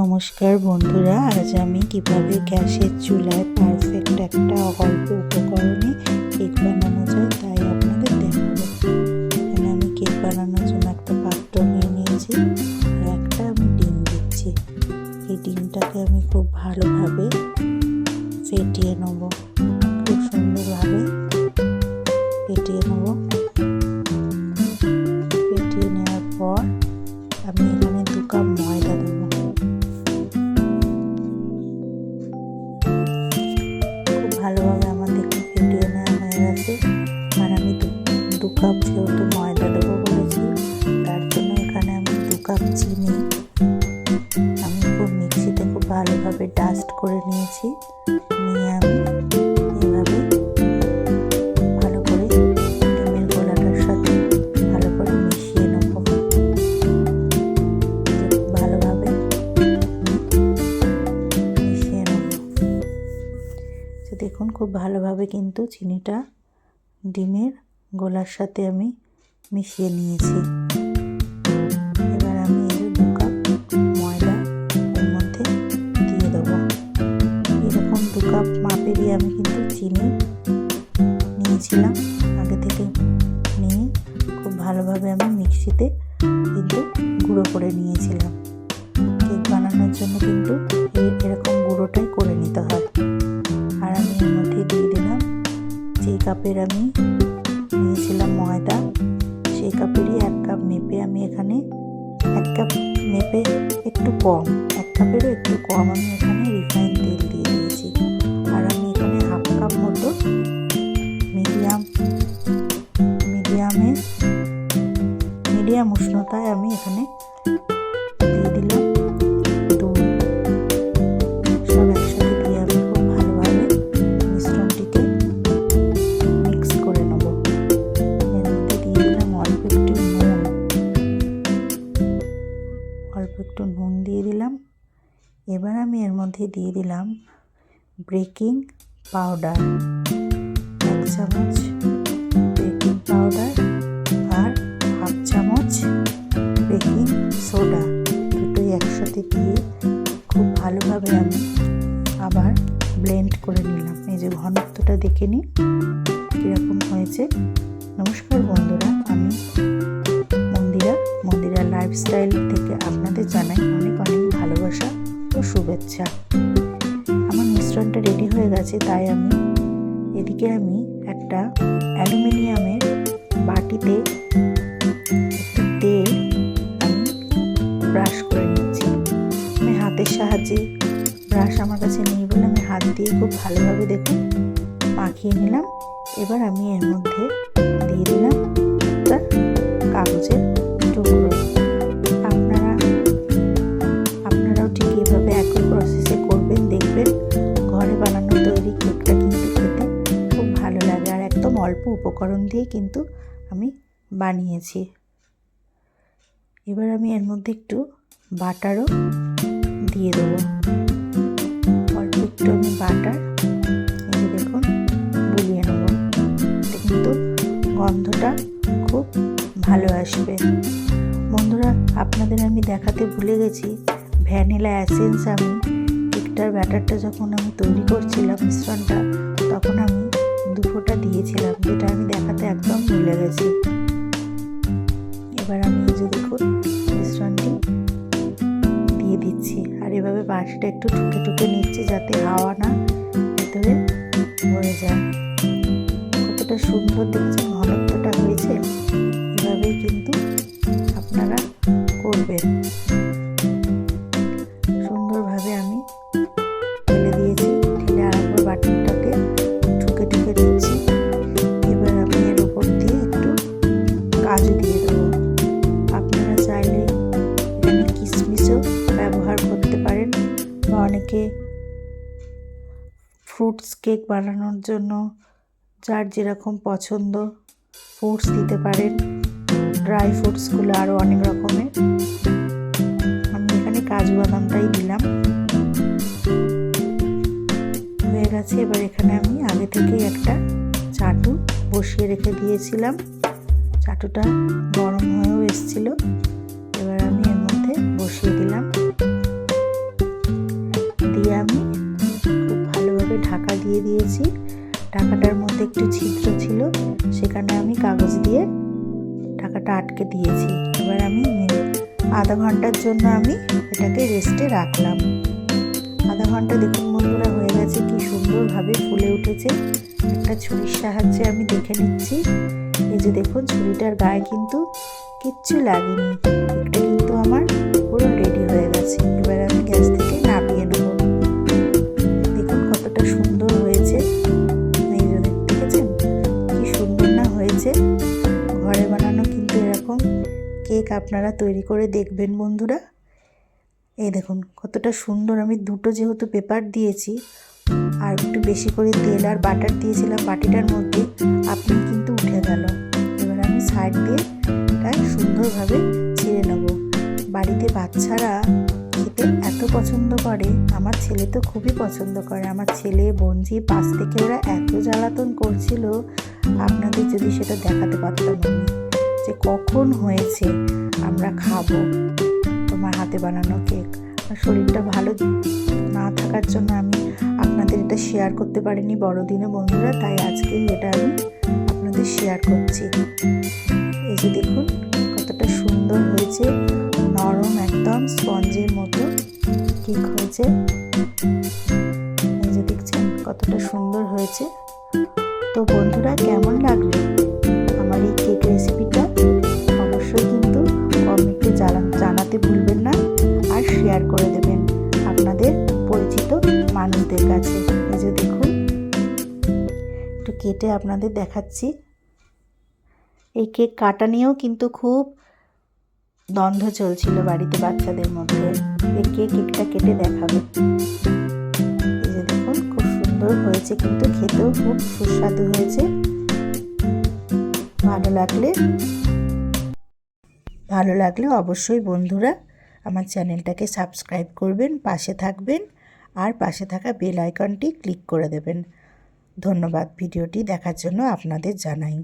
নমস্কার বন্ধুরা, আজ আমি কীভাবে গ্যাসের চুলায় পারফেক্ট একটা অল্প উপকরণে কেক বানানো যায় তাই আপনাদের দেখাবো। এখানে আমি কেক বানানোর জন্য একটা পাত্র নিয়ে নিয়েছি আর একটা আমি ডিম দিচ্ছি। এই ডিমটাকে আমি খুব ভালোভাবে ফেটিয়ে নেব। খুব সুন্দরভাবে ফেটিয়ে নেব। ফেটিয়ে নেওয়ার পর আমি এখানে দু কাপ ময়দা দেবো। কাপ যেহেতু ময়দা দেবো বলেছি, তার জন্য এখানে আমি দু কাপ চিনি। আমি খুব মিক্সিতে খুব ভালোভাবে ডাস্ট করে নিয়েছি। নিয়ে আমি এভাবে ভালো করে ডিমের গোলাটার সাথে ভালো করে মিশিয়ে নেব। ভালোভাবে মিশিয়ে নেব। দেখুন, খুব ভালোভাবে কিন্তু চিনিটা ডিমের গোলার সাথে আমি মিশিয়ে নিয়েছি। এবার আমি দু কাপ ময়দা এর মধ্যে দিয়ে দেবো। এরকম দু কাপ মাপেরই আমি কিন্তু চিনি নিয়েছিলাম। আগে থেকে নিয়ে খুব ভালোভাবে আমি মিক্সিতে কিন্তু গুঁড়ো করে নিয়েছিলাম। কেক বানানোর জন্য কিন্তু এরকম গুঁড়োটাই করে নিতে হয়। আর আমি এর মধ্যে দিয়ে দিলাম যেই কাপের আমি নিয়েছিলাম ময়দা। সেই কাপেরই এক কাপ মেপে আমি এখানে, এক কাপ মেপে একটু কম, এক কাপেরও একটু কম আমি এখানে রিফাইন তেল দিয়ে দিয়েছি। আর আমি এখানে হাফ কাপ মতো মধ্যে দিয়ে দিলাম বেকিং পাউডার। এক চামচ বেকিং পাউডার আর হাফ চামচ বেকিং সোডা। দুটোই একসাথে দিয়ে খুব ভালোভাবে আমি আবার ব্লেন্ড করে নিলাম। এই যে ঘনত্বটা দেখে নিই কীরকম হয়েছে। নমস্কার বন্ধুরা, আমি মন্দিরা। মন্দিরা লাইফস্টাইল থেকে আপনাদের জানাই অনেক অনেক ভালোবাসা। শুভেচ্ছা। আমার মিশ্রণটা রেডি হয়ে গেছে, তাই আমি এদিকে আমি একটা অ্যালুমিনিয়ামের বাটিতে তেল আমি ব্রাশ করে নিচ্ছি। আমি হাতের সাহায্যে ব্রাশ আমার কাছে নেই বলে আমি হাত দিয়ে খুব ভালোভাবে দেখুন, মাখিয়ে নিলাম। এবার আমি এর মধ্যে দিয়ে দিলাম কাগজের দিয়ে কিন্তু আমি বানিয়েছি। এবার আমি এর মধ্যে একটু বাটারও দিয়ে দেবো। অল্প একটু আমি বাটার, এই দেখুন, বুলিয়ে নেব। কিন্তু গন্ধটা খুব ভালো আসবে। বন্ধুরা, আপনাদের আমি দেখাতে ভুলে গেছি, ভ্যানিলা অ্যাসেন্স আমি কেকটার ব্যাটারটা যখন আমি তৈরি করছিলাম মিশ্রণটা, তখন আমি দু ফোঁটা দিয়েছিলাম, যেটা আমি দেখাতে একদম ভুলে গেছি। এবার আমি যে দেখুন, মিশ্রণটি দিয়ে দিচ্ছি। আর এভাবে বাঁশটা একটু ঠুকে টুকে নিচ্ছি যাতে হাওয়া না ভেতরে ভরে যায়। কতটা সুন্দর দেখছি ঘনত্বটা হয়েছে। ফ্রুটস কেক বানানোর জন্য যার যেরকম পছন্দ ফ্রুটস দিতে পারেন। ড্রাই ফ্রুটসগুলো আরও অনেক রকমের। আমি এখানে কাজু বাদামটাই দিলাম। হয়ে গেছে, এবার এখানে আমি আগে থেকেই একটা চাটু বসিয়ে রেখে দিয়েছিলাম। চাটুটা গরম হয়েও এসছিল। এবার আমি এর মধ্যে বসিয়ে দিলাম। দিয়ে দিয়েছি। টাকাটার মধ্যে একটু ছিদ্র ছিল সেখানে আমি কাগজ দিয়ে টাকাটা আটকে দিয়েছি। এবার আমি আধা ঘণ্টার জন্য আমি এটাকে রেস্টে রাখলাম। আধা ঘণ্টা দেখুন বন্ধুরা, হয়ে গেছে কি সুন্দরভাবে ফুলে উঠেছে। একটা ছুরির সাহায্যে আমি দেখে নিচ্ছি। এই যে দেখুন, ছুরিটার গায়ে কিন্তু কিচ্ছু লাগেনি। এটা কিন্তু আমার পুরো রেডি হয়ে গেছে। এবার আমি গ্যাস কেক আপনারা তৈরি করে দেখবেন বন্ধুরা। এই দেখুন, কতটা সুন্দর। আমি দুটো যেহেতু পেপার দিয়েছি, আর একটু বেশি করে তেল আর বাটার দিয়েছিলাম বাটিটার মধ্যে, আপনি কিন্তু উঠে গেল। এবার আমি সাইড দিয়ে এটা সুন্দরভাবে ছিঁড়ে নেব। বাড়িতে বাচ্চারা খেতে এত পছন্দ করে, আমার ছেলে তো খুবই পছন্দ করে। আমার ছেলে বঞ্জি পাশ থেকে ওরা এত জ্বালাতন করছিল, আপনাদের যদি সেটা দেখাতে পারতাম আমি। যে কখন হয়েছে, আমরা খাব। তোমার হাতে বানানো কেক। শরীরটা ভালো না থাকার জন্য আমি আপনাদের এটা শেয়ার করতে পারিনি বড়দিনে, বন্ধুরা। তাই আজকেই এটা আমি আপনাদের শেয়ার করছি। এই যে দেখুন, কতটা সুন্দর হয়েছে। নরম একদম স্পঞ্জের মতো কেক হয়েছে। এই যে দেখছেন, কতটা সুন্দর হয়েছে। তো বন্ধুরা, কেমন লাগল? কমেন্টে জানাতে ভুলবেন না আর শেয়ার করে দেবেন আপনাদের পরিচিত মানুষদের কাছে। এই যে দেখুন, একটু কেটে আপনাদের দেখাচ্ছি। এই কেক কাটা নিয়েও কিন্তু খুব দ্বন্দ্ব চলছিল বাড়িতে বাচ্চাদের মধ্যে। এই কে কেকটা কেটে দেখাবে। এই যে দেখুন, খুব সুন্দর হয়েছে কিন্তু, খেতেও খুব সুস্বাদু হয়েছে। ভালো লাগলে ভালো লাগলে অবশ্যই বন্ধুরা আমার চ্যানেলটাকে সাবস্ক্রাইব করবেন, পাশে থাকবেন আর পাশে থাকা বেল আইকনটি ক্লিক করে দেবেন। ধন্যবাদ, ভিডিওটি দেখার জন্য আপনাদের জানাই।